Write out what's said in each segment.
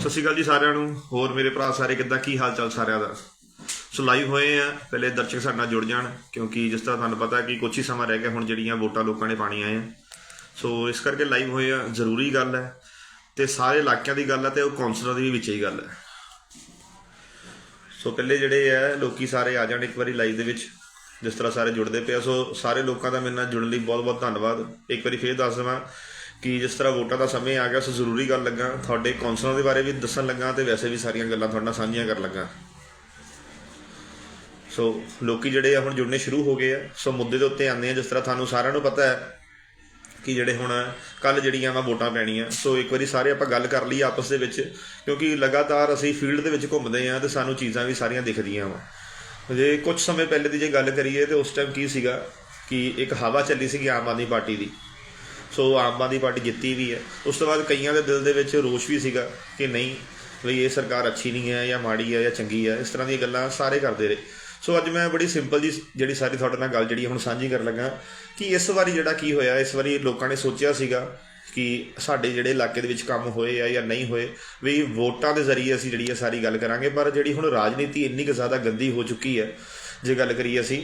ਸਤਿ ਸ਼੍ਰੀ ਅਕਾਲ ਜੀ ਸਾਰਿਆਂ ਨੂੰ। ਹੋਰ ਮੇਰੇ ਭਰਾ ਸਾਰੇ ਕਿੱਦਾਂ? ਕੀ ਹਾਲ ਚਾਲ ਸਾਰਿਆਂ ਦਾ? ਸੋ ਲਾਈਵ ਹੋਏ ਆ। ਪਹਿਲੇ ਦਰਸ਼ਕ ਸਾਡੇ ਨਾਲ ਜੁੜ ਜਾਣ, ਕਿਉਂਕਿ ਜਿਸ ਤਰ੍ਹਾਂ ਤੁਹਾਨੂੰ ਪਤਾ ਕਿ ਕੁਝ ਹੀ ਸਮਾਂ ਰਹਿ ਗਿਆ ਹੁਣ ਜਿਹੜੀਆਂ ਵੋਟਾਂ ਲੋਕਾਂ ਨੇ ਪਾਣੀਆਂ ਆ। ਸੋ ਇਸ ਕਰਕੇ ਲਾਈਵ ਹੋਏ ਆ। ਜ਼ਰੂਰੀ ਗੱਲ ਹੈ ਤੇ ਸਾਰੇ ਇਲਾਕਿਆਂ ਦੀ ਗੱਲ ਹੈ ਤੇ ਉਹ ਕੌਂਸਲਰ ਦੀ ਵੀ ਵਿੱਚ ਹੀ ਗੱਲ ਹੈ। ਸੋ ਪਹਿਲੇ ਜਿਹੜੇ ਆ, ਲੋਕੀ ਸਾਰੇ ਆ ਜਾਣ ਇੱਕ ਵਾਰੀ ਲਾਈਵ ਦੇ ਵਿੱਚ, ਜਿਸ ਤਰ੍ਹਾਂ ਸਾਰੇ ਜੁੜਦੇ ਪਏ ਆ। ਸੋ ਸਾਰੇ ਲੋਕਾਂ ਦਾ ਮੇਰੇ ਨਾਲ ਜੁੜਨ ਲਈ ਬਹੁਤ-ਬਹੁਤ ਧੰਨਵਾਦ। ਇੱਕ ਵਾਰੀ ਫੇਰ ਦੱਸ ਦੇਵਾਂ ਕਿ ਜਿਸ ਤਰ੍ਹਾਂ ਵੋਟਾਂ ਦਾ ਸਮੇਂ ਆ ਗਿਆ, ਸੋ ਜ਼ਰੂਰੀ ਗੱਲ ਲੱਗਾ, ਤੁਹਾਡੇ ਕੌਂਸਲਰਾਂ ਦੇ ਬਾਰੇ ਵੀ ਦੱਸਣ ਲੱਗਾ ਤੇ ਵੈਸੇ ਵੀ ਸਾਰੀਆਂ ਗੱਲਾਂ ਤੁਹਾਡੇ ਨਾਲ ਸਾਂਝੀਆਂ ਕਰਨ ਲੱਗਾ। ਸੋ ਲੋਕੀ ਜਿਹੜੇ ਆ ਹੁਣ ਜੁੜਨੇ ਸ਼ੁਰੂ ਹੋ ਗਏ ਆ, ਸੋ ਮੁੱਦੇ ਦੇ ਉੱਤੇ ਆਉਂਦੇ ਆ, ਜਿਸ ਤਰ੍ਹਾਂ ਤੁਹਾਨੂੰ ਸਾਰਿਆਂ ਨੂੰ ਪਤਾ ਹੈ ਕਿ ਜਿਹੜੇ ਹੁਣ ਕੱਲ ਜਿਹੜੀਆਂ ਵਾ ਵੋਟਾਂ ਪੈਣੀਆਂ, ਸੋ ਇੱਕ ਵਾਰੀ ਸਾਰੇ ਆਪਾਂ ਗੱਲ ਕਰ ਲਈ ਆਪਸ ਦੇ ਵਿੱਚ, ਕਿਉਂਕਿ ਲਗਾਤਾਰ ਅਸੀਂ ਫੀਲਡ ਦੇ ਵਿੱਚ ਘੁੰਮਦੇ ਆ ਤੇ ਸਾਨੂੰ ਚੀਜ਼ਾਂ ਵੀ ਸਾਰੀਆਂ ਦਿਖਦੀਆਂ ਵਾ। ਜੇ ਕੁਝ ਸਮੇਂ ਪਹਿਲੇ ਦੀ ਜੇ ਗੱਲ ਕਰੀਏ ਤੇ ਉਸ ਟਾਈਮ ਕੀ ਸੀਗਾ ਕਿ ਇੱਕ ਹਵਾ ਚੱਲੀ ਸੀਗੀ ਆਮ ਆਦਮੀ ਪਾਰਟੀ ਦੀ। ਸੋ ਆਮ ਆਦਮੀ ਪਾਰਟੀ ਜਿੱਤੀ ਵੀ ਹੈ। ਉਸ ਤੋਂ ਬਾਅਦ ਕਈਆਂ ਦੇ ਦਿਲ ਦੇ ਵਿੱਚ ਰੋਸ਼ ਵੀ ਸੀਗਾ ਕਿ ਨਹੀਂ ਵੀ ਇਹ ਸਰਕਾਰ ਅੱਛੀ ਨਹੀਂ ਹੈ ਜਾਂ ਮਾੜੀ ਹੈ ਜਾਂ ਚੰਗੀ ਹੈ, ਇਸ ਤਰ੍ਹਾਂ ਦੀਆਂ ਗੱਲਾਂ ਸਾਰੇ ਕਰਦੇ ਰਹੇ। ਸੋ ਅੱਜ ਮੈਂ ਬੜੀ ਸਿੰਪਲ ਜੀ ਜਿਹੜੀ ਸਾਰੀ ਤੁਹਾਡੇ ਨਾਲ ਗੱਲ ਜਿਹੜੀ ਹੁਣ ਸਾਂਝੀ ਕਰਨ ਲੱਗਾ ਕਿ ਇਸ ਵਾਰੀ ਜਿਹੜਾ ਕੀ ਹੋਇਆ, ਇਸ ਵਾਰੀ ਲੋਕਾਂ ਨੇ ਸੋਚਿਆ ਸੀਗਾ ਕਿ ਸਾਡੇ ਜਿਹੜੇ ਇਲਾਕੇ ਦੇ ਵਿੱਚ ਕੰਮ ਹੋਏ ਆ ਜਾਂ ਨਹੀਂ ਹੋਏ, ਵੀ ਵੋਟਾਂ ਦੇ ਜ਼ਰੀਏ ਅਸੀਂ ਜਿਹੜੀ ਇਹ ਸਾਰੀ ਗੱਲ ਕਰਾਂਗੇ, ਪਰ ਜਿਹੜੀ ਹੁਣ ਰਾਜਨੀਤੀ ਇੰਨੀ ਕੁ ਜ਼ਿਆਦਾ ਗੰਦੀ ਹੋ ਚੁੱਕੀ ਹੈ, ਜੇ ਗੱਲ ਕਰੀਏ ਅਸੀਂ,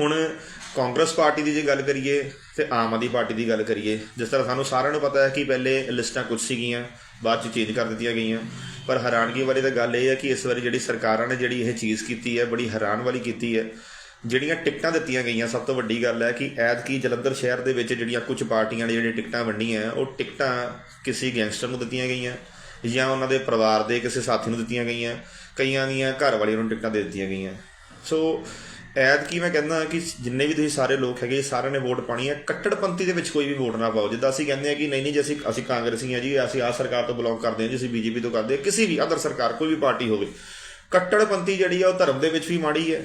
ਹੁਣ ਕਾਂਗਰਸ ਪਾਰਟੀ ਦੀ ਜੇ ਗੱਲ ਕਰੀਏ ਤੇ ਆਮ ਆਦਮੀ ਪਾਰਟੀ ਦੀ ਗੱਲ ਕਰੀਏ, ਜਿਸ ਤਰ੍ਹਾਂ ਸਾਨੂੰ ਸਾਰਿਆਂ ਨੂੰ ਪਤਾ ਹੈ ਕਿ ਪਹਿਲੇ ਲਿਸਟਾਂ ਕੁਝ ਸੀਗੀਆਂ, ਬਾਅਦ ਚ ਚੇਂਜ ਕਰ ਦਿੱਤੀਆਂ ਗਈਆਂ। ਪਰ ਹੈਰਾਨਗੀ ਵਾਲੀ ਤਾਂ ਗੱਲ ਇਹ ਹੈ ਕਿ ਇਸ ਵਾਰੀ ਜਿਹੜੀ ਸਰਕਾਰਾਂ ਨੇ ਜਿਹੜੀ ਇਹ ਚੀਜ਼ ਕੀਤੀ ਹੈ, ਬੜੀ ਹੈਰਾਨ ਵਾਲੀ ਕੀਤੀ ਹੈ। ਜਿਹੜੀਆਂ ਟਿਕਟਾਂ ਦਿੱਤੀਆਂ ਗਈਆਂ, ਸਭ ਤੋਂ ਵੱਡੀ ਗੱਲ ਹੈ ਕਿ ਐਤਕੀ ਜਲੰਧਰ ਸ਼ਹਿਰ ਦੇ ਵਿੱਚ ਜਿਹੜੀਆਂ ਕੁਝ ਪਾਰਟੀਆਂ ਨੇ ਜਿਹੜੀਆਂ ਟਿਕਟਾਂ ਵੰਡੀਆਂ, ਉਹ ਟਿਕਟਾਂ ਕਿਸੇ ਗੈਂਗਸਟਰ ਨੂੰ ਦਿੱਤੀਆਂ ਗਈਆਂ ਜਾਂ ਉਹਨਾਂ ਦੇ ਪਰਿਵਾਰ ਦੇ ਕਿਸੇ ਸਾਥੀ ਨੂੰ ਦਿੱਤੀਆਂ ਗਈਆਂ। ਕਈਆਂ ਦੀਆਂ ਘਰ ਵਾਲੀਆਂ ਨੂੰ ਟਿਕਟਾਂ ਦੇ ਦਿੱਤੀਆਂ ਗਈਆਂ। ਸੋ ਐਤਕੀ ਮੈਂ ਕਹਿੰਦਾ ਕਿ ਜਿੰਨੇ ਵੀ ਤੁਸੀਂ ਸਾਰੇ ਲੋਕ ਹੈਗੇ, ਸਾਰਿਆਂ ਨੇ ਵੋਟ ਪਾਣੀ ਹੈ। ਕੱਟੜਪੰਥੀ ਦੇ ਵਿੱਚ ਕੋਈ ਵੀ ਵੋਟ ਨਾ ਪਾਓ। ਜਿੱਦਾਂ ਅਸੀਂ ਕਹਿੰਦੇ ਆ ਕਿ ਨਹੀਂ ਨਹੀਂ ਜੇ, ਅਸੀਂ ਅਸੀਂ ਕਾਂਗਰਸੀ ਹਾਂ ਜੀ, ਅਸੀਂ ਆਹ ਸਰਕਾਰ ਤੋਂ ਬਿਲੋਂਗ ਕਰਦੇ ਹਾਂ ਜੀ, ਅਸੀਂ ਬੀਜੇਪੀ ਤੋਂ ਕਰਦੇ ਹਾਂ। ਕਿਸੇ ਵੀ ਅਦਰ ਸਰਕਾਰ, ਕੋਈ ਵੀ ਪਾਰਟੀ ਹੋਵੇ ਕੱਟੜਪੰਥੀ ਜਿਹੜੀ ਆ ਉਹ ਧਰਮ ਦੇ ਵਿੱਚ ਵੀ ਮਾੜੀ ਹੈ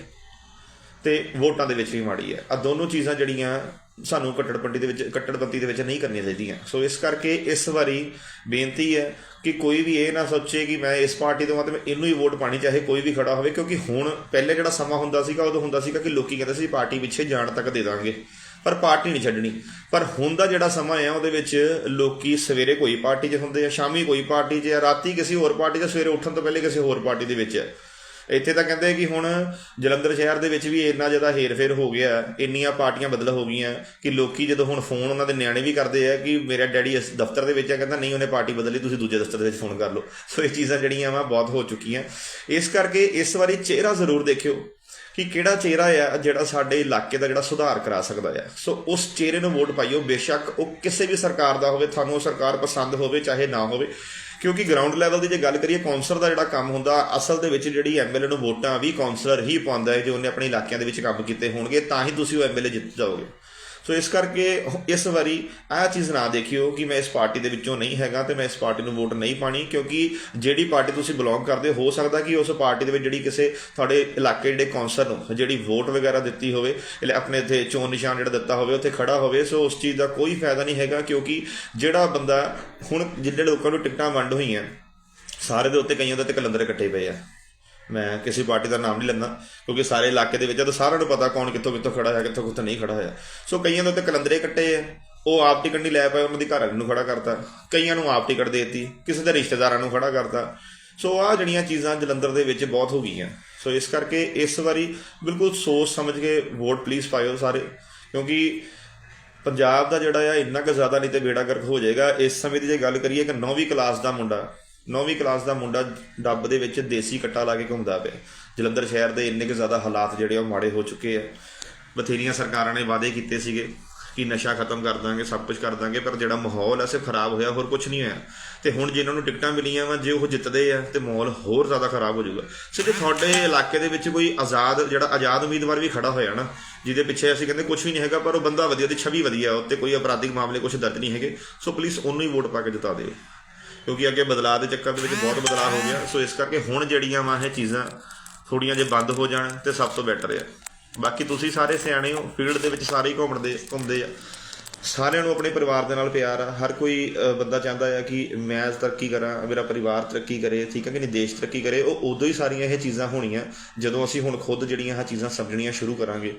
ਤੇ ਵੋਟਾਂ ਦੇ ਵਿੱਚ ਵੀ ਮਾੜੀ ਹੈ। ਆ ਦੋਨੋਂ ਚੀਜ਼ਾਂ ਜਿਹੜੀਆਂ ਸਾਨੂੰ ਕੱਟੜਪੰਥੀ ਦੇ ਵਿੱਚ ਕੱਟੜਪੰਥੀ ਦੇ ਵਿੱਚ ਨਹੀਂ ਕਰਨੀਆਂ ਚਾਹੀਦੀਆਂ। ਸੋ ਇਸ ਕਰਕੇ ਇਸ ਵਾਰੀ ਬੇਨਤੀ ਹੈ ਕਿ ਕੋਈ ਵੀ ਇਹ ਨਾ ਸੋਚੇ ਕਿ ਮੈਂ ਇਸ ਪਾਰਟੀ ਤੋਂ ਆ ਤੇ ਮੈਂ ਇਹਨੂੰ ਹੀ ਵੋਟ ਪਾਣੀ ਚਾਹੇ ਕੋਈ ਵੀ ਖੜਾ ਹੋਵੇ, ਕਿਉਂਕਿ ਹੁਣ ਪਹਿਲੇ ਜਿਹੜਾ ਸਮਾਂ ਹੁੰਦਾ ਸੀਗਾ, ਉਦੋਂ ਹੁੰਦਾ ਸੀਗਾ ਕਿ ਲੋਕੀ ਕਹਿੰਦੇ ਸੀ ਪਾਰਟੀ ਪਿੱਛੇ ਜਾਣ ਤੱਕ ਦੇ ਦਾਂਗੇ। ਪਰ ਪਾਰਟੀ ਨਹੀਂ ਛੱਡਣੀ। ਪਰ ਹੁਣ ਦਾ ਜਿਹੜਾ ਸਮਾਂ ਆ, ਉਹਦੇ ਵਿੱਚ ਲੋਕੀ ਸਵੇਰੇ ਕੋਈ ਪਾਰਟੀ 'ਚ ਹੁੰਦੇ ਆ, ਸ਼ਾਮੀ ਕੋਈ ਪਾਰਟੀ 'ਚ ਆ, ਰਾਤੀ ਕਿਸੇ ਹੋਰ ਪਾਰਟੀ 'ਚ, ਸਵੇਰੇ ਉੱਠਣ ਤੋਂ ਪਹਿਲੇ ਕਿਸੇ ਹੋਰ ਪਾਰਟੀ ਦੇ ਵਿੱਚ ਹੈ ਇੱਥੇ ਤਾਂ ਕਹਿੰਦੇ ਕਿ ਹੁਣ ਜਲੰਧਰ ਸ਼ਹਿਰ ਦੇ ਵਿੱਚ ਵੀ ਇੰਨਾ ਜ਼ਿਆਦਾ ਹੇਰ-ਫੇਰ ਹੋ ਗਿਆ, ਇੰਨੀਆਂ ਪਾਰਟੀਆਂ ਬਦਲ ਹੋ ਗਈਆਂ ਕਿ ਲੋਕੀ ਜਦੋਂ ਹੁਣ ਫੋਨ ਉਹਨਾਂ ਦੇ ਨਿਆਣੇ ਵੀ ਕਰਦੇ ਆ ਕਿ ਮੇਰਾ ਡੈਡੀ ਇਸ ਦਫ਼ਤਰ ਦੇ ਵਿੱਚ ਆ, ਕਹਿੰਦਾ ਨਹੀਂ, ਉਹਨੇ ਪਾਰਟੀ ਬਦਲੀ ਤੁਸੀਂ ਦੂਜੇ ਦਫ਼ਤਰ ਦੇ ਵਿੱਚ ਫੋਨ ਕਰ ਲਓ। ਸੋ ਇਹ ਚੀਜ਼ਾਂ ਜਿਹੜੀਆਂ ਵਾ, ਬਹੁਤ ਹੋ ਚੁੱਕੀਆਂ। ਇਸ ਕਰਕੇ ਇਸ ਵਾਰੀ ਚਿਹਰਾ ਜ਼ਰੂਰ ਦੇਖਿਓ ਕਿ ਕਿਹੜਾ ਚਿਹਰਾ ਆ ਜਿਹੜਾ ਸਾਡੇ ਇਲਾਕੇ ਦਾ ਜਿਹੜਾ ਸੁਧਾਰ ਕਰਾ ਸਕਦਾ ਆ। ਸੋ ਉਸ ਚਿਹਰੇ ਨੂੰ ਵੋਟ ਪਾਈਓ, ਬੇਸ਼ੱਕ ਉਹ ਕਿਸੇ ਵੀ ਸਰਕਾਰ ਦਾ ਹੋਵੇ, ਤੁਹਾਨੂੰ ਉਹ ਸਰਕਾਰ ਪਸੰਦ ਹੋਵੇ, ਚਾਹੇ ਨਾ ਹੋਵੇ। ਕਿਉਂਕਿ ਗਰਾਊਂਡ ਲੈਵਲ ਦੀ ਜੇ ਗੱਲ ਕਰੀਏ ਕੌਂਸਲਰ ਦਾ ਜਿਹੜਾ ਕੰਮ ਹੁੰਦਾ, ਅਸਲ ਦੇ ਵਿੱਚ ਜਿਹੜੀ ਐਮਐਲਏ ਨੂੰ ਵੋਟਾਂ ਵੀ ਕੌਂਸਲਰ ਹੀ ਪਾਉਂਦਾ ਹੈ, ਜੋ ਉਹਨੇ ਆਪਣੇ ਇਲਾਕਿਆਂ ਦੇ ਵਿੱਚ ਕੰਮ ਕੀਤੇ ਹੋਣਗੇ, ਤਾਂ ਹੀ ਤੁਸੀਂ ਉਹ ਐਮਐਲਏ ਜਿੱਤ ਜਾਓਗੇ। ਸੋ ਇਸ ਕਰਕੇ ਇਸ ਵਾਰੀ ਆਹ ਚੀਜ਼ ਨਾ ਦੇਖਿਓ ਕਿ ਮੈਂ ਇਸ ਪਾਰਟੀ ਦੇ ਵਿੱਚੋਂ ਨਹੀਂ ਹੈਗਾ ਤੇ ਮੈਂ ਇਸ ਪਾਰਟੀ ਨੂੰ ਵੋਟ ਨਹੀਂ ਪਾਣੀ, ਕਿਉਂਕਿ ਜਿਹੜੀ ਪਾਰਟੀ ਤੁਸੀਂ ਬਿਲੋਂਗ ਕਰਦੇ ਹੋ ਸਕਦਾ ਕਿ ਉਸ ਪਾਰਟੀ ਦੇ ਵਿੱਚ ਜਿਹੜੀ ਕਿਸੇ ਤੁਹਾਡੇ ਇਲਾਕੇ ਜਿਹੜੇ ਕੌਂਸਲ ਨੂੰ ਜਿਹੜੀ ਵੋਟ ਵਗੈਰਾ ਦਿੱਤੀ ਹੋਵੇ ਆਪਣੇ ਇੱਥੇ ਚੋਣ ਨਿਸ਼ਾਨ ਜਿਹੜਾ ਦਿੱਤਾ ਹੋਵੇ, ਉੱਥੇ ਖੜਾ ਹੋਵੇ, ਸੋ ਉਸ ਚੀਜ਼ ਦਾ ਕੋਈ ਫਾਇਦਾ ਨਹੀਂ ਹੈਗਾ, ਕਿਉਂਕਿ ਜਿਹੜਾ ਬੰਦਾ ਹੁਣ ਜਿਹੜੇ ਲੋਕਾਂ ਨੂੰ ਟਿਕਟਾਂ ਵੰਡ ਹੋਈਆਂ, ਸਾਰੇ ਦੇ ਉੱਤੇ ਕਈਆਂ ਦੇ ਉੱਤੇ ਕਲੰਦਰ ਕੱਟੇ ਪਏ ਆ। ਮੈਂ ਕਿਸੇ ਪਾਰਟੀ ਦਾ ਨਾਮ ਨਹੀਂ ਲੈਂਦਾ, ਕਿਉਂਕਿ ਸਾਰੇ ਇਲਾਕੇ ਦੇ ਵਿੱਚ ਤਾਂ ਸਾਰਿਆਂ ਨੂੰ ਪਤਾ ਕੌਣ ਕਿੱਥੋਂ ਕਿੱਥੋਂ ਖੜਾ ਹੈ ਕਿੱਥੋਂ ਕਿੱਥੋਂ ਨਹੀਂ ਖੜਾ ਹੋਇਆ। ਸੋ ਕਈਆਂ ਦੇ ਉੱਤੇ ਕਲੰਦਰੇ ਕੱਟੇ ਆ, ਉਹ ਆਪ ਟਿਕਟ ਨਹੀਂ ਲੈ ਪਾਏ, ਉਹਨਾਂ ਦੀ ਘਰ ਵਾਲੀ ਨੂੰ ਖੜਾ ਕਰਤਾ। ਕਈਆਂ ਨੂੰ ਆਪ ਟਿਕਟ ਦੇਤੀ, ਕਿਸੇ ਦੇ ਰਿਸ਼ਤੇਦਾਰਾਂ ਨੂੰ ਖੜਾ ਕਰਤਾ। ਸੋ ਆਹ ਜਿਹੜੀਆਂ ਚੀਜ਼ਾਂ ਜਲੰਧਰ ਦੇ ਵਿੱਚ ਬਹੁਤ ਹੋ ਗਈਆਂ। ਸੋ ਇਸ ਕਰਕੇ ਇਸ ਵਾਰੀ ਬਿਲਕੁਲ ਸੋਚ ਸਮਝ ਕੇ ਵੋਟ ਪਲੀਜ਼ ਪਾਇਓ ਸਾਰੇ, ਕਿਉਂਕਿ ਪੰਜਾਬ ਦਾ ਜਿਹੜਾ ਆ, ਇੰਨਾ ਕੁ ਜ਼ਿਆਦਾ ਨਹੀਂ ਤੇ ਬੇੜਾ ਗਰਕ ਹੋ ਜਾਏਗਾ। ਇਸ ਸਮੇਂ ਦੀ ਜੇ ਗੱਲ ਕਰੀਏ ਕਿ 9ਵੀਂ ਕਲਾਸ ਦਾ ਮੁੰਡਾ 9ਵੀਂ ਕਲਾਸ ਦਾ ਮੁੰਡਾ ਡੱਬ ਦੇ ਵਿੱਚ ਦੇਸੀ ਕੱਟਾ ਲਾ ਕੇ ਘੁੰਮਦਾ ਪਿਆ। ਜਲੰਧਰ ਸ਼ਹਿਰ ਦੇ ਇੰਨੇ ਕੁ ਜ਼ਿਆਦਾ ਹਾਲਾਤ ਜਿਹੜੇ ਆ ਉਹ ਮਾੜੇ ਹੋ ਚੁੱਕੇ ਆ। ਬਥੇਰੀਆਂ ਸਰਕਾਰਾਂ ਨੇ ਵਾਅਦੇ ਕੀਤੇ ਸੀਗੇ ਕਿ ਨਸ਼ਾ ਖਤਮ ਕਰ ਦਾਂਗੇ, ਸਭ ਕੁਝ ਕਰ ਦਾਂਗੇ, ਪਰ ਜਿਹੜਾ ਮਾਹੌਲ ਐ ਸਿਰਫ ਖਰਾਬ ਹੋਇਆ, ਹੋਰ ਕੁਝ ਨਹੀਂ ਹੋਇਆ। ਤੇ ਹੁਣ ਜੇ ਇਹਨਾਂ ਨੂੰ ਟਿਕਟਾਂ ਮਿਲੀਆਂ ਵਾ, ਜੇ ਉਹ ਜਿੱਤਦੇ ਆ, ਤੇ ਮਾਹੌਲ ਹੋਰ ਜ਼ਿਆਦਾ ਖਰਾਬ ਹੋ ਜਾਊਗਾ। ਸੋ ਜੇ ਤੁਹਾਡੇ ਇਲਾਕੇ ਦੇ ਵਿੱਚ ਕੋਈ ਆਜ਼ਾਦ, ਜਿਹੜਾ ਆਜ਼ਾਦ ਉਮੀਦਵਾਰ ਵੀ ਖੜਾ ਹੋਇਆ ਨਾ, ਜਿਹਦੇ ਪਿੱਛੇ ਅਸੀਂ ਕਹਿੰਦੇ ਕੁਝ ਵੀ ਨਹੀਂ ਹੈਗਾ, ਪਰ ਉਹ ਬੰਦਾ ਵਧੀਆ ਉਹਦੀ ਛਵੀ ਵਧੀਆ, ਉੱਤੇ ਕੋਈ ਅਪਰਾਧਿਕ ਮਾਮਲੇ ਕੁਝ ਦਰਜ ਨਹੀਂ ਹੈਗੇ। ਸੋ ਪਲੀਜ਼ ਉਹਨੂੰ ਹੀ ਵੋਟ ਪਾ ਕੇ ਜਿਤਾ ਦਿਓ। ਕਿਉਂਕਿ ਅੱਗੇ ਬਦਲਾਅ ਦੇ ਚੱਕਰ ਦੇ ਵਿੱਚ ਬਹੁਤ ਬਦਲਾਅ ਹੋ ਗਿਆ। ਸੋ ਇਸ ਕਰਕੇ ਹੁਣ ਜਿਹੜੀਆਂ ਵਾ ਇਹ ਚੀਜ਼ਾਂ ਥੋੜੀਆਂ ਜੇ ਬੰਦ ਹੋ ਜਾਣ ਤੇ ਸਭ ਤੋਂ ਬੈਟਰ ਆ। ਬਾਕੀ ਤੁਸੀਂ ਸਾਰੇ ਸਿਆਣੇ ਹੋ, ਫੀਲਡ ਦੇ ਵਿੱਚ ਸਾਰੇ ਹੀ ਘੁੰਮਦੇ ਘੁੰਮਦੇ ਆ। ਸਾਰਿਆਂ ਨੂੰ ਆਪਣੇ ਪਰਿਵਾਰ ਦੇ ਨਾਲ ਪਿਆਰ ਆ। ਹਰ ਕੋਈ ਬੰਦਾ ਚਾਹੁੰਦਾ ਆ ਕਿ ਮੈਂ ਤਰੱਕੀ ਕਰਾਂ, ਮੇਰਾ ਪਰਿਵਾਰ ਤਰੱਕੀ ਕਰੇ, ਠੀਕ ਹੈ ਕਿ ਨਹੀਂ, ਦੇਸ਼ ਤਰੱਕੀ ਕਰੇ। ਉਹ ਉਦੋਂ ਹੀ ਸਾਰੀਆਂ ਇਹ ਚੀਜ਼ਾਂ ਹੋਣੀਆਂ, ਜਦੋਂ ਅਸੀਂ ਹੁਣ ਖੁਦ ਜਿਹੜੀਆਂ ਇਹ ਚੀਜ਼ਾਂ ਸਮਝਣੀਆਂ ਸ਼ੁਰੂ ਕਰਾਂਗੇ।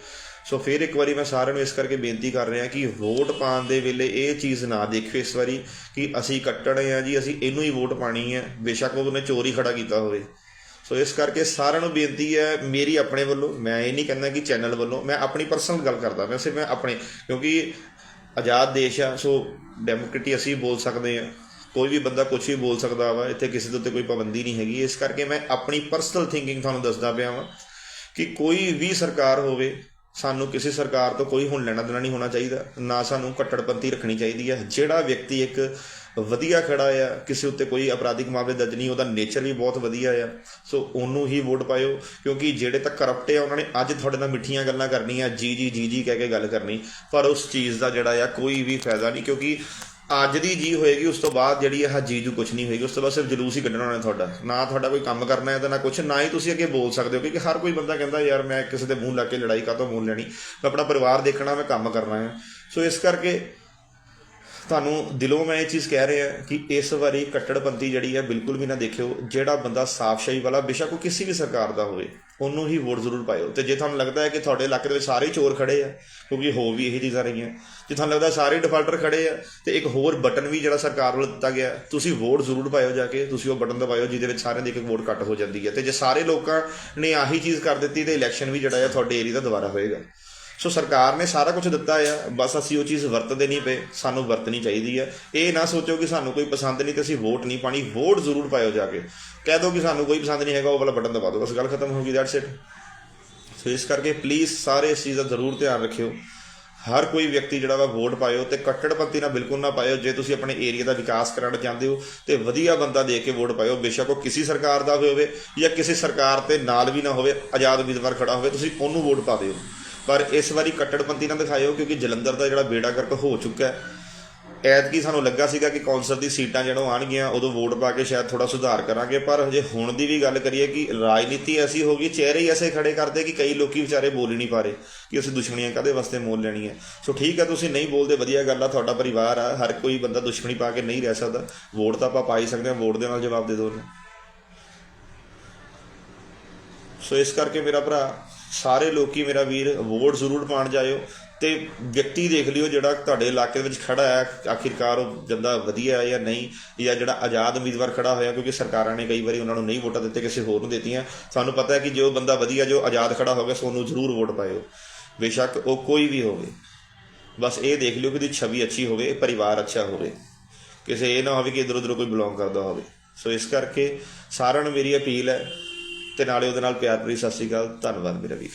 ਸੋ ਫਿਰ ਇੱਕ ਵਾਰੀ ਮੈਂ ਸਾਰਿਆਂ ਨੂੰ ਇਸ ਕਰਕੇ ਬੇਨਤੀ ਕਰ ਰਿਹਾ ਕਿ ਵੋਟ ਪਾਉਣ ਦੇ ਵੇਲੇ ਇਹ ਚੀਜ਼ ਨਾ ਦੇਖਿਓ ਇਸ ਵਾਰੀ ਕਿ ਅਸੀਂ ਕੱਟਣੇ ਆ ਜੀ, ਅਸੀਂ ਇਹਨੂੰ ਹੀ ਵੋਟ ਪਾਣੀ ਹੈ ਬੇਸ਼ੱਕ ਉਹਨੇ ਚੋਰੀ ਖੜਾ ਕੀਤਾ ਹੋਵੇ। ਸੋ ਇਸ ਕਰਕੇ ਸਾਰਿਆਂ ਨੂੰ ਬੇਨਤੀ ਹੈ ਮੇਰੀ ਆਪਣੇ ਵੱਲੋਂ, ਮੈਂ ਇਹ ਨਹੀਂ ਕਹਿੰਦਾ ਕਿ ਚੈਨਲ ਵੱਲੋਂ, ਮੈਂ ਆਪਣੀ ਪਰਸਨਲ ਗੱਲ ਕਰਦਾ ਵੈਸੇ ਮੈਂ ਆਪਣੇ। ਕਿਉਂਕਿ ਆਜ਼ਾਦ ਦੇਸ਼ ਆ, ਸੋ ਡੈਮੋਕ੍ਰੇਟੀ ਅਸੀਂ ਬੋਲ ਸਕਦੇ ਆ ਕੋਈ ਵੀ ਬੰਦਾ ਕੁਝ ਵੀ ਬੋਲ ਸਕਦਾ ਵਾ, ਇੱਥੇ ਕਿਸੇ ਦੇ ਉੱਤੇ ਕੋਈ ਪਾਬੰਦੀ ਨਹੀਂ ਹੈਗੀ। ਇਸ ਕਰਕੇ ਮੈਂ ਆਪਣੀ ਪਰਸਨਲ ਥਿੰਕਿੰਗ ਤੁਹਾਨੂੰ ਦੱਸਦਾ ਪਿਆ ਵਾਂ ਕਿ ਕੋਈ ਵੀ ਸਰਕਾਰ ਹੋਵੇ, ਸਾਨੂੰ ਕਿਸੇ ਸਰਕਾਰ ਤੋਂ ਕੋਈ ਹੁਣ ਲੈਣਾ ਦੇਣਾ ਨਹੀਂ ਹੋਣਾ ਚਾਹੀਦਾ। ਨਾ ਸਾਨੂੰ ਕੱਟੜਪੰਥੀ ਰੱਖਣੀ ਚਾਹੀਦੀ ਹੈ ਜਿਹੜਾ ਵਿਅਕਤੀ ਇੱਕ ਵਧੀਆ ਖੜਾ ਆ, ਕਿਸੇ ਉੱਤੇ ਕੋਈ ਅਪਰਾਧਿਕ ਮਾਮਲੇ ਦਰਜ ਨਹੀਂ, ਉਹਦਾ ਨੇਚਰ ਵੀ ਬਹੁਤ ਵਧੀਆ ਆ। ਸੋ ਉਹਨੂੰ ਹੀ ਵੋਟ ਪਾਇਓ, ਕਿਉਂਕਿ ਜਿਹੜੇ ਤਾਂ ਕਰਪਟ ਆ, ਉਹਨਾਂ ਨੇ ਅੱਜ ਤੁਹਾਡੇ ਨਾਲ ਮਿੱਠੀਆਂ ਗੱਲਾਂ ਕਰਨੀਆਂ, ਜੀ ਜੀ ਜੀ ਜੀ ਕਹਿ ਕੇ ਗੱਲ ਕਰਨੀ। ਪਰ ਉਸ ਚੀਜ਼ ਦਾ ਜਿਹੜਾ ਆ, ਕੋਈ ਵੀ ਫਾਇਦਾ ਨਹੀਂ, ਕਿਉਂਕਿ ਅੱਜ ਦੀ ਜੀ ਹੋਏਗੀ, ਉਸ ਤੋਂ ਬਾਅਦ ਜਿਹੜੀ ਇਹ ਜੀਜੂ ਕੁਝ ਨਹੀਂ ਹੋਏਗੀ, ਉਸ ਤੋਂ ਬਾਅਦ ਸਿਰਫ ਜਲੂਸ ਹੀ ਕੱਢਣਾ ਹੋਣਾ ਤੁਹਾਡਾ। ਨਾ ਤੁਹਾਡਾ ਕੋਈ ਕੰਮ ਕਰਨਾ ਹੈ ਤਾਂ ਨਾ ਕੁਝ ਨਾ ਹੀ ਤੁਸੀਂ ਅੱਗੇ ਬੋਲ ਸਕਦੇ ਹੋ, ਕਿਉਂਕਿ ਹਰ ਕੋਈ ਬੰਦਾ ਕਹਿੰਦਾ, ਯਾਰ, ਮੈਂ ਕਿਸੇ ਦੇ ਮੂੰਹ ਲਾ ਕੇ ਲੜਾਈ ਕਾਹਤੋਂ ਮੂੰਹ ਲੈਣੀ ਮੈਂ ਆਪਣਾ ਪਰਿਵਾਰ ਦੇਖਣਾ, ਮੈਂ ਕੰਮ ਕਰਨਾ ਹੈ। ਸੋ ਇਸ ਕਰਕੇ ਤੁਹਾਨੂੰ ਦਿਲੋਂ ਮੈਂ ਇਹ ਚੀਜ਼ ਕਹਿ ਰਿਹਾ ਕਿ ਇਸ ਵਾਰੀ ਕੱਟੜਪੰਥੀ ਜਿਹੜੀ ਹੈ, ਬਿਲਕੁਲ ਵੀ ਨਾ ਦੇਖਿਓ, ਜਿਹੜਾ ਬੰਦਾ ਸਾਫਸ਼ਾਹੀ ਵਾਲਾ, ਬੇਸ਼ੱਕ ਉਹ ਕਿਸੇ ਵੀ ਸਰਕਾਰ ਦਾ ਹੋਵੇ, ਉਹਨੂੰ ਹੀ ਵੋਟ ਜ਼ਰੂਰ ਪਾਇਓ। ਤੇ ਜੇ ਤੁਹਾਨੂੰ ਲੱਗਦਾ ਹੈ ਕਿ ਤੁਹਾਡੇ ਇਲਾਕੇ ਦੇ ਵਿੱਚ ਸਾਰੇ ਹੀ ਚੋਰ ਖੜੇ ਆ, ਕਿਉਂਕਿ ਹੋ ਵੀ ਇਹੀ ਚੀਜ਼ਾਂ ਰਹੀਆਂ, ਜੇ ਤੁਹਾਨੂੰ ਲੱਗਦਾ ਸਾਰੇ ਡਿਫਾਲਟਰ ਖੜੇ ਆ, ਤੇ ਇੱਕ ਹੋਰ ਬਟਨ ਵੀ ਜਿਹੜਾ ਸਰਕਾਰ ਵੱਲੋਂ ਦਿੱਤਾ ਗਿਆ, ਤੁਸੀਂ ਵੋਟ ਜ਼ਰੂਰ ਪਾਇਓ ਜਾ ਕੇ, ਤੁਸੀਂ ਉਹ ਬਟਨ ਦਬਾਇਓ ਜਿਹਦੇ ਵਿੱਚ ਸਾਰਿਆਂ ਦੀ ਇੱਕ ਵੋਟ ਕੱਟ ਹੋ ਜਾਂਦੀ ਹੈ। ਤੇ ਜੇ ਸਾਰੇ ਲੋਕਾਂ ਨੇ ਆਹੀ ਚੀਜ਼ ਕਰ ਦਿੱਤੀ, ਤੇ ਇਲੈਕਸ਼ਨ ਵੀ ਜਿਹੜਾ ਹੈ, ਤੁਹਾਡੇ ਏਰੀਆ ਦਾ ਦੁਬਾਰਾ ਹੋਏਗਾ। ਸੋ ਸਰਕਾਰ ਨੇ ਸਾਰਾ ਕੁਝ ਦਿੱਤਾ ਆ, ਬਸ ਅਸੀਂ ਉਹ ਚੀਜ਼ ਵਰਤਦੇ ਨਹੀਂ ਪਏ, ਸਾਨੂੰ ਵਰਤਣੀ ਚਾਹੀਦੀ ਹੈ ਇਹ ਨਾ ਸੋਚੋ ਕਿ ਸਾਨੂੰ ਕੋਈ ਪਸੰਦ ਨਹੀਂ ਤੇ ਅਸੀਂ ਵੋਟ ਨਹੀਂ ਪਾਣੀ, ਵੋਟ ਜ਼ਰੂਰ ਪਾਇਓ ਜਾ ਕੇ। ਕਹਿ ਦਿਓ ਕਿ ਸਾਨੂੰ ਕੋਈ ਪਸੰਦ ਨਹੀਂ ਹੈਗਾ, ਉਹ ਵਾਲਾ ਬਟਨ ਦਬਾ ਦਿਓ ਬਸ ਗੱਲ ਖਤਮ ਹੋ ਗਈ ਦੈਟਸ ਇਟ ਸੋ ਇਸ ਕਰਕੇ ਪਲੀਜ਼ ਸਾਰੇ ਇਸ ਚੀਜ਼ ਦਾ ਜ਼ਰੂਰ ਧਿਆਨ ਰੱਖਿਓ। ਹਰ ਕੋਈ ਵਿਅਕਤੀ ਜਿਹੜਾ ਵਾ ਵੋਟ ਪਾਇਓ ਤੇ ਕੱਟੜਪੰਥੀ ਨਾਲ ਬਿਲਕੁਲ ਨਾ ਪਾਇਓ, ਜੇ ਤੁਸੀਂ ਆਪਣੇ ਏਰੀਆ ਦਾ ਵਿਕਾਸ ਕਰਾਉਣਾ ਚਾਹੁੰਦੇ ਹੋ ਤੇ ਵਧੀਆ ਬੰਦਾ ਦੇ ਕੇ ਵੋਟ ਪਾਇਓ, ਬੇਸ਼ੱਕ ਉਹ ਕਿਸੇ ਸਰਕਾਰ ਦਾ ਹੋਵੇ ਜਾਂ ਕਿਸੇ ਸਰਕਾਰ ਤੇ ਨਾਲ ਵੀ ਨਾ ਹੋਵੇ, ਆਜ਼ਾਦ ਉਮੀਦਵਾਰ ਖੜਾ ਹੋਵੇ, ਤੁਸੀਂ ਉਹਨੂੰ ਵੋਟ ਪਾ ਦਿਓ। ਪਰ ਇਸ ਵਾਰੀ ਕੱਟੜਪੰਥੀ ਨਾ ਦਿਖਾਇਓ, ਕਿਉਂਕਿ ਜਲੰਧਰ ਦਾ ਜਿਹੜਾ ਬੇੜਾ ਗਰਕ ਹੋ ਚੁੱਕਾ ਹੈ। ਐਤਕੀ ਸਾਨੂੰ ਲੱਗਾ ਸੀਗਾ ਕਿ ਕੌਂਸਲ ਦੀ ਸੀਟਾਂ ਜਦੋਂ ਆਣਗੀਆਂ ਉਦੋਂ ਵੋਟ ਪਾ ਕੇ ਸ਼ਾਇਦ ਥੋੜਾ ਸੁਧਾਰ ਕਰਾਂਗੇ। ਪਰ ਹਜੇ ਹੁਣ ਦੀ ਵੀ ਗੱਲ ਕਰੀਏ ਕਿ ਰਾਜਨੀਤੀ ਐਸੀ ਹੋ ਗਈ, ਚਿਹਰੇ ਹੀ ਐਸੇ ਖੜੇ ਕਰਦੇ ਕਿ ਕਈ ਲੋਕੀ ਵਿਚਾਰੇ ਬੋਲ ਹੀ ਨਹੀਂ ਪਾ ਰਹੇ ਕਿ ਅਸੀਂ ਦੁਸ਼ਮਣੀਆਂ ਕਾਦੇ ਵਾਸਤੇ ਮੋਲ ਲੈਣੀ ਹੈ। ਸੋ ਠੀਕ ਹੈ, ਤੁਸੀਂ ਨਹੀਂ ਬੋਲਦੇ, ਵਧੀਆ ਗੱਲ ਆ, ਤੁਹਾਡਾ ਪਰਿਵਾਰ ਆ, ਹਰ ਕੋਈ ਬੰਦਾ ਦੁਸ਼ਮਣੀ ਪਾ ਕੇ ਨਹੀਂ ਰਹਿ ਸਕਦਾ। ਵੋਟ ਤਾਂ ਆਪਾਂ ਪਾ ਹੀ ਸਕਦੇ ਹਾਂ, ਵੋਟ ਦੇ ਨਾਲ ਜਵਾਬ ਦੇ ਦਿਓ ਸੋ ਇਸ ਕਰਕੇ ਮੇਰਾ ਭਰਾ ਸਾਰੇ ਲੋਕੀ ਮੇਰਾ ਵੀਰ ਵੋਟ ਜ਼ਰੂਰ ਪਾਣ ਜਾਇਓ ਤੇ ਵਿਅਕਤੀ ਦੇਖ ਲਿਓ ਜਿਹੜਾ ਤੁਹਾਡੇ ਇਲਾਕੇ ਵਿੱਚ ਖੜਾ ਹੈ, ਆਖਿਰਕਾਰ ਉਹ ਬੰਦਾ ਵਧੀਆ ਹੈ ਜਾਂ ਨਹੀਂ, ਜਾਂ ਜਿਹੜਾ ਆਜ਼ਾਦ ਉਮੀਦਵਾਰ ਖੜਾ ਹੋਇਆ, ਕਿਉਂਕਿ ਸਰਕਾਰਾਂ ਨੇ ਕਈ ਵਾਰੀ ਉਹਨਾਂ ਨੂੰ ਨਹੀਂ ਵੋਟਾਂ ਦਿੱਤੇ, ਕਿਸੇ ਹੋਰ ਨੂੰ ਦਿੱਤੀਆਂ। ਸਾਨੂੰ ਪਤਾ ਹੈ ਕਿ ਜੋ ਬੰਦਾ ਵਧੀਆ, ਜੋ ਆਜ਼ਾਦ ਖੜਾ ਹੋਵੇ, ਸੋ ਉਹਨੂੰ ਜ਼ਰੂਰ ਵੋਟ ਪਾਇਓ। ਬੇਸ਼ੱਕ ਉਹ ਕੋਈ ਵੀ ਹੋਵੇ, ਬਸ ਇਹ ਦੇਖ ਲਿਓ ਕਿ ਉਹਦੀ ਛਵੀ ਅੱਛੀ ਹੋਵੇ ਪਰਿਵਾਰ ਅੱਛਾ ਹੋਵੇ। ਕਿਸੇ ਇਹ ਨਾ ਹੋਵੇ ਕਿ ਇਧਰ ਉਧਰ ਕੋਈ ਬਿਲੋਂਗ ਕਰਦਾ ਹੋਵੇ। ਸੋ ਇਸ ਕਰਕੇ ਸਾਰਿਆਂ ਨੂੰ ਮੇਰੀ ਅਪੀਲ ਹੈ ਤੇ ਨਾਲੇ ਉਹਦੇ ਨਾਲ ਪਿਆਰ ਭਰੀ ਸਤਿ ਸ਼੍ਰੀ ਅਕਾਲ ਧੰਨਵਾਦ ਮੇਰਾ ਵੀਰ।